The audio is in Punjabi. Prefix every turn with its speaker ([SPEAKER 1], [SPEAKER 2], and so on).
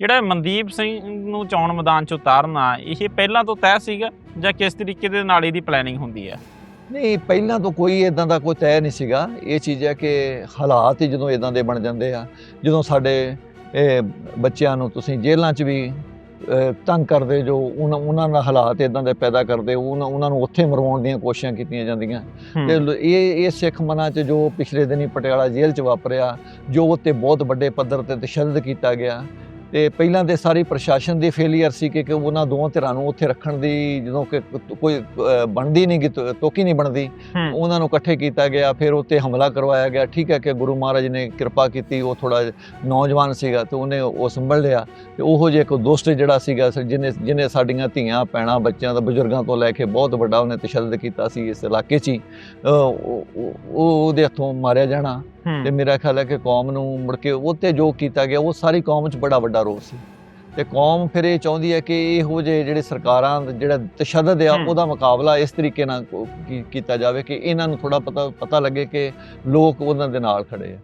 [SPEAKER 1] ਜਿਹੜਾ ਮਨਦੀਪ ਸਿੰਘ ਨੂੰ ਚੋਣ ਮੈਦਾਨ 'ਚ ਉਤਾਰਨਾ ਇਹ ਪਹਿਲਾਂ ਤੋਂ ਤੈਅ ਸੀਗਾ ਜਾਂ ਕਿਸ ਤਰੀਕੇ ਦੇ ਨਾਲ ਇਹਦੀ ਪਲੈਨਿੰਗ ਹੁੰਦੀ ਹੈ?
[SPEAKER 2] ਨਹੀਂ ਪਹਿਲਾਂ ਤੋਂ ਕੋਈ ਇਦਾਂ ਦਾ ਕੋਈ ਤੈਅ ਨਹੀਂ ਸੀਗਾ। ਇਹ ਚੀਜ਼ ਹੈ ਕਿ ਹਾਲਾਤ ਹੀ ਜਦੋਂ ਇਦਾਂ ਦੇ ਬਣ ਜਾਂਦੇ ਆ ਜਦੋਂ ਸਾਡੇ ਇਹ ਬੱਚਿਆਂ ਨੂੰ ਤੁਸੀਂ ਜੇਲ੍ਹਾਂ 'ਚ ਵੀ ਤੰਗ ਕਰਦੇ ਜੋ ਉਹਨਾਂ ਉਹਨਾਂ ਦਾ ਹਾਲਾਤ ਇਦਾਂ ਦੇ ਪੈਦਾ ਕਰਦੇ ਉਹਨਾਂ ਉਹਨਾਂ ਨੂੰ ਉੱਥੇ ਮਰਵਾਉਣ ਦੀਆਂ ਕੋਸ਼ਿਸ਼ਾਂ ਕੀਤੀਆਂ ਜਾਂਦੀਆਂ। ਤੇ ਇਹ ਇਹ ਸਿੱਖ ਮਨਾਂ 'ਚ ਜੋ ਪਿਛਲੇ ਦਿਨੀ ਪਟਿਆਲਾ ਜੇਲ੍ਹ 'ਚ ਵਾਪਰਿਆ ਜੋ ਉੱਤੇ ਬਹੁਤ ਵੱਡੇ ਪੱਧਰ ਤੇ ਤਸ਼ੱਦਦ ਕੀਤਾ ਗਿਆ ਤੇ ਪਹਿਲਾਂ ਤੇ ਸਾਰੀ ਪ੍ਰਸ਼ਾਸਨ ਦੀ ਫੇਲੀਅਰ ਸੀ ਕਿ ਕਿ ਉਹਨਾਂ ਦੋਵਾਂ ਧਿਰਾਂ ਨੂੰ ਉੱਥੇ ਰੱਖਣ ਦੀ ਜਦੋਂ ਕਿ ਕੋਈ ਬਣਦੀ ਨਹੀਂ ਤੋ- ਤੋਕੀ ਨਹੀਂ ਬਣਦੀ। ਉਹਨਾਂ ਨੂੰ ਇਕੱਠੇ ਕੀਤਾ ਗਿਆ ਫਿਰ ਉੱਤੇ ਹਮਲਾ ਕਰਵਾਇਆ ਗਿਆ। ਠੀਕ ਹੈ ਕਿ ਗੁਰੂ ਮਹਾਰਾਜ ਨੇ ਕਿਰਪਾ ਕੀਤੀ ਉਹ ਥੋੜਾ ਨੌਜਵਾਨ ਸੀਗਾ ਤੇ ਉਹਨੇ ਉਹ ਸੰਭਲ ਲਿਆ। ਤੇ ਉਹੋ ਜਿਹਾ ਇੱਕ ਦੋਸਤ ਜਿਹੜਾ ਸੀਗਾ ਜਿਹਨੇ ਜਿਹਨੇ ਸਾਡੀਆਂ ਧੀਆਂ ਭੈਣਾਂ ਬੱਚਿਆਂ ਦਾ ਬਜ਼ੁਰਗਾਂ ਤੋਂ ਲੈ ਕੇ ਬਹੁਤ ਵੱਡਾ ਉਹਨੇ ਤਸ਼ੱਦਦ ਕੀਤਾ ਸੀ ਇਸ ਇਲਾਕੇ 'ਚ ਉਹ ਉਹਦੇ ਹੱਥੋਂ ਮਾਰਿਆ ਜਾਣਾ। ਤੇ ਮੇਰਾ ਖਿਆਲ ਹੈ ਕਿ ਕੌਮ ਨੂੰ ਮੁੜ ਕੇ ਉਹ ਤੇ ਜੋ ਕੀਤਾ ਗਿਆ ਉਹ ਸਾਰੀ ਕੌਮ 'ਚ ਬੜਾ ਵੱਡਾ ਰੋਲ ਸੀ। ਤੇ ਕੌਮ ਫਿਰ ਇਹ ਚਾਹੁੰਦੀ ਹੈ ਕਿ ਇਹੋ ਜਿਹੇ ਜਿਹੜੇ ਸਰਕਾਰਾਂ ਜਿਹੜਾ ਤਸ਼ੱਦਦ ਆ। ਉਹਦਾ ਮੁਕਾਬਲਾ ਇਸ ਤਰੀਕੇ ਨਾਲ ਕੀਤਾ ਜਾਵੇ ਕਿ ਇਹਨਾਂ ਨੂੰ ਥੋੜਾ ਪਤਾ ਪਤਾ ਲੱਗੇ ਕਿ ਲੋਕ ਉਹਨਾਂ ਦੇ ਨਾਲ ਖੜੇ ਆ।